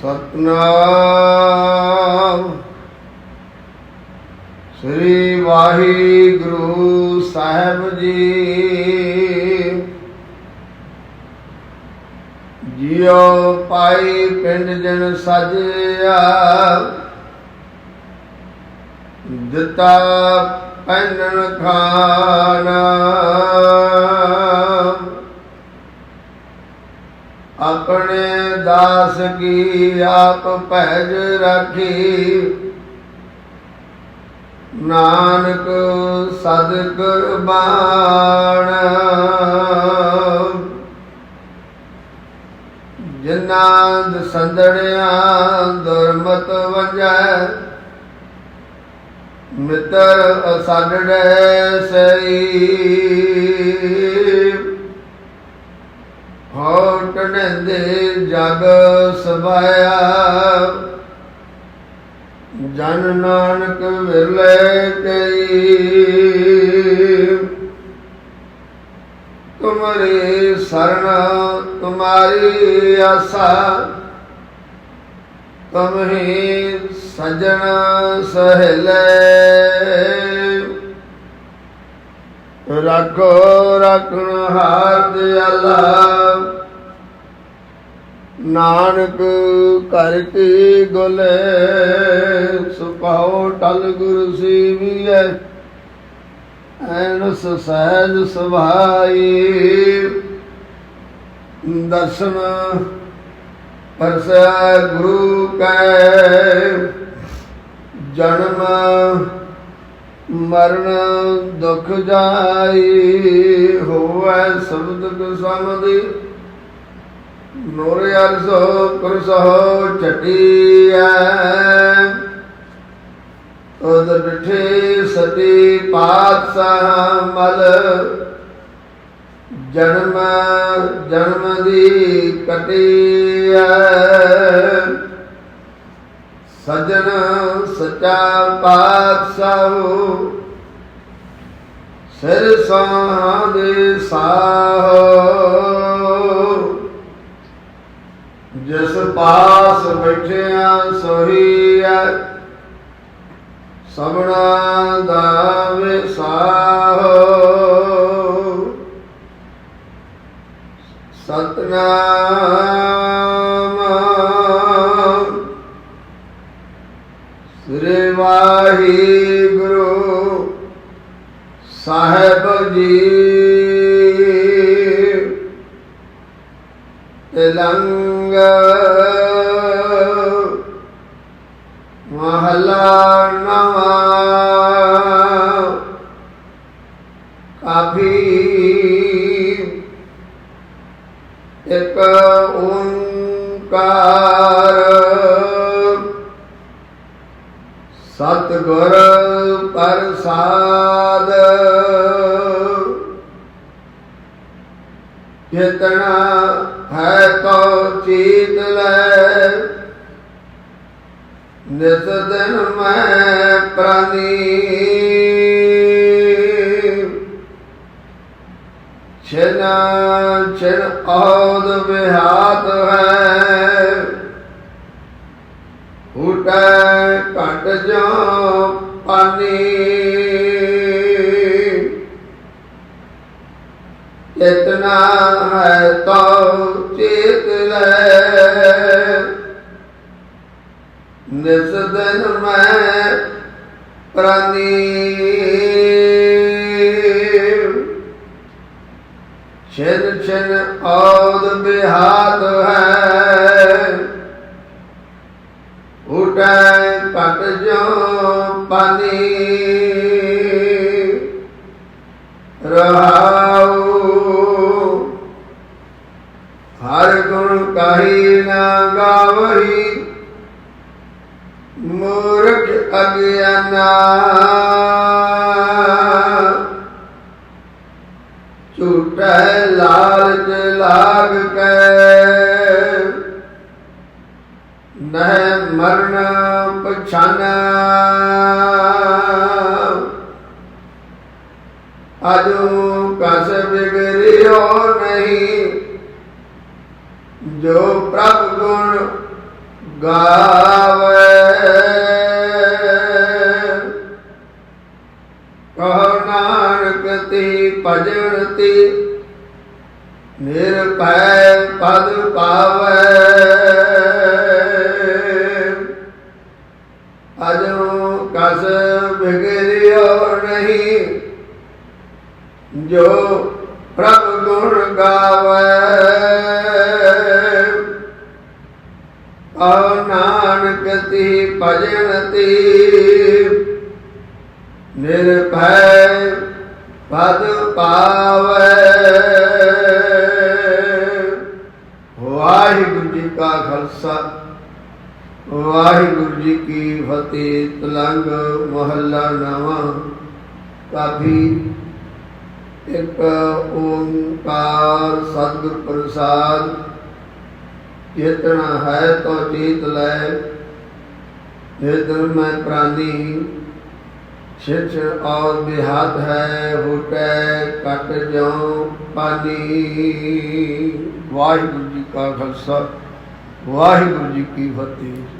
ਸਤਨਾਮ। ਸ੍ਰੀ ਵਾਹਿਗੁਰੂ ਸਾਹਿਬ ਜੀ। ਜਿਉ ਪਾਈ ਪਿੰਡ ਜਨ ਸਜਿਆ। ਦਿੱਤਾ ਪੈਨਣ ਖਾਣਾ ਆਪਣੇ ਦਾਸ ਕੀ ਆਪ ਭਜ ਰੱਖੀ? ਨਾਨਕ ਸਦ ਕੁਰਬਾਨ ਜਿਨ੍ਹਾਂ ਦਸੰਦੜਿਆਂ ਦੁਰਮਤ ਵਜੈ, ਮਿੱਤਰ ਅਸਾਡੜੇ ਸਈ ਹੋਟ ਨੰਦੇ ਜਗ ਸਭਾਇਆ। ਜਨ ਨਾਨਕ ਵਿਰਲੇ ਕਈ ਤੁਮਰੇ ਸਰਣ ਤੁਮਾਰੀ ਆਸਾ। ਤੁਮਹੀ ਸਜਣ ਸਹਲੇ। ਰੱਖੋ, ਰਖਣ ਹਾਰ ਦਿਆਲਾ ਨਾਨਕ ਕਰ ਕੀ ਗੁਲੇ ਸੁਪਾਉ ਟਲ ਗੁਰ ਸੀਵੀਐ ਐਨਸ ਸਹਿਜ ਸੁਭਾਈ ਦਰਸ਼ਨ ਪਰਸੈ ਗੁਰੂ ਕੈ। ਜਨਮ ਮਰਨ ਦੁਖ ਜਾਈ ਹੋਵੈ ਸ਼ਬਦ ਕੋ ਸਮਝੀ ਨੂਰ ਅਰਸੋ ਕੁਰਸੋ ਚਟੀਐ ਉਦ ਬਿਠੇ ਸਤੀ ਪਾਤਸ਼ਾਹ ਮਲ। ਜਨਮ ਜਨਮ ਦੀ ਕਟੀਐ। ਸਜਣ ਸੱਚਾ ਪਾਤਸ਼ਾਹ। ਸਿਰ ਸਾਹ ਸਾਹ। ਜਿਸ ਪਾਸ ਬੈਠਿਆ ਸੋਹੀਐ ਸਭਨਾ ਦਾ ਵਿਸਾਹੋ ਸਤਨਾਮ ਵਾਹਿਗੁਰੂ ਸਾਹਿਬ ਜੀ। ਤਿਲੰਗ ਮਹਲਾ ਨਵਾ। ਕਾਫੀ ਇਕ ਓੰਕਾਰ ਸਤਿਗੁਰ ਪ੍ਰਸਾਦ। ਜਿਤਨਾ ਹੈ ਤੋ ਚੀਤ ਲੈ, ਨਿਤ ਦਿਨ ਮੈਂ ਪ੍ਰਣੀ ਛਿਨ ਛਿਨ ਔਦ ਵਿਹਾਤ ਹੈ, ਉਟੈ ਘਟ ਜੋ ਪਾਨੀ। ਇਤਨਾ ਹੈ ਤੋ ਚੇਤ ਲੈ। ਨਿਸ ਦਿਨ ਮੈਂ ਪ੍ਰਾਨੀ। ਛਿਨ ਛਿਨ ਔਦ ਬਿਹਾਤ ਹੈ। ਉਟੈ ਘਟ ਜੋ ਪਾਨੀ ਰਹਾਉ। ਹਰ ਗੁਣ ਕਹੀ ਨਾ ਗਾਵਹੀ ਮੂਰਖ ਅਗਿਆਨਾ ਝੂਠੈ ਲਾਲਚ ਲਾਗ ਨਹਿ ਮਰਨ ਪਛਾਨਾ। ਅਜੂ ਕਸ ਬਿਗਰਿਓ ਨਹੀਂ। ਜੋ ਪ੍ਰਭ ਗੁਣ ਗਾਵੇ। ਕਹੋ ਨਾਨਕ ਤੇ ਭਜਨ ਤੇ। ਨਿਰਭੈ ਪਦ ਪਾਵੈ। ਜੋ ਪ੍ਰਭ ਗੁਣ ਗਾਵੇ ਆਹ ਨਾਨਕ ਤੇ ਭਜਨ ਤੇ। ਨਿਰਭੈ ਪਦ ਪਾਵੈ। ਵਾਹਿਗੁਰੂ ਜੀ ਕਾ ਖਾਲਸਾ, ਵਾਹਿਗੁਰੂ ਜੀ ਕੀ ਫਤਿਹ। ਤਲੰਗ ਮਹੱਲਾ ਨਵਾਂ, ਕਾਫੀ ਇੱਕ ਓੰਕਾਰ ਸਤਿਗੁਰ ਪ੍ਰਸਾਦ ਚੇਤਨਾ ਹੈ ਤੋ ਚੀਤ ਲੈ। ਨਿਰਦਲ ਮੈਂ ਪ੍ਰਾਨੀ ਛਿਛ ਔਰ ਬਿਹਾਤ ਹੈ, ਹੁਟੈ ਕਟ ਜਿਉ ਪਾਨੀ। ਵਾਹਿਗੁਰੂ ਜੀ ਕਾ ਖਾਲਸਾ, ਵਾਹਿਗੁਰੂ ਜੀ ਕੀ ਫਤਿਹ।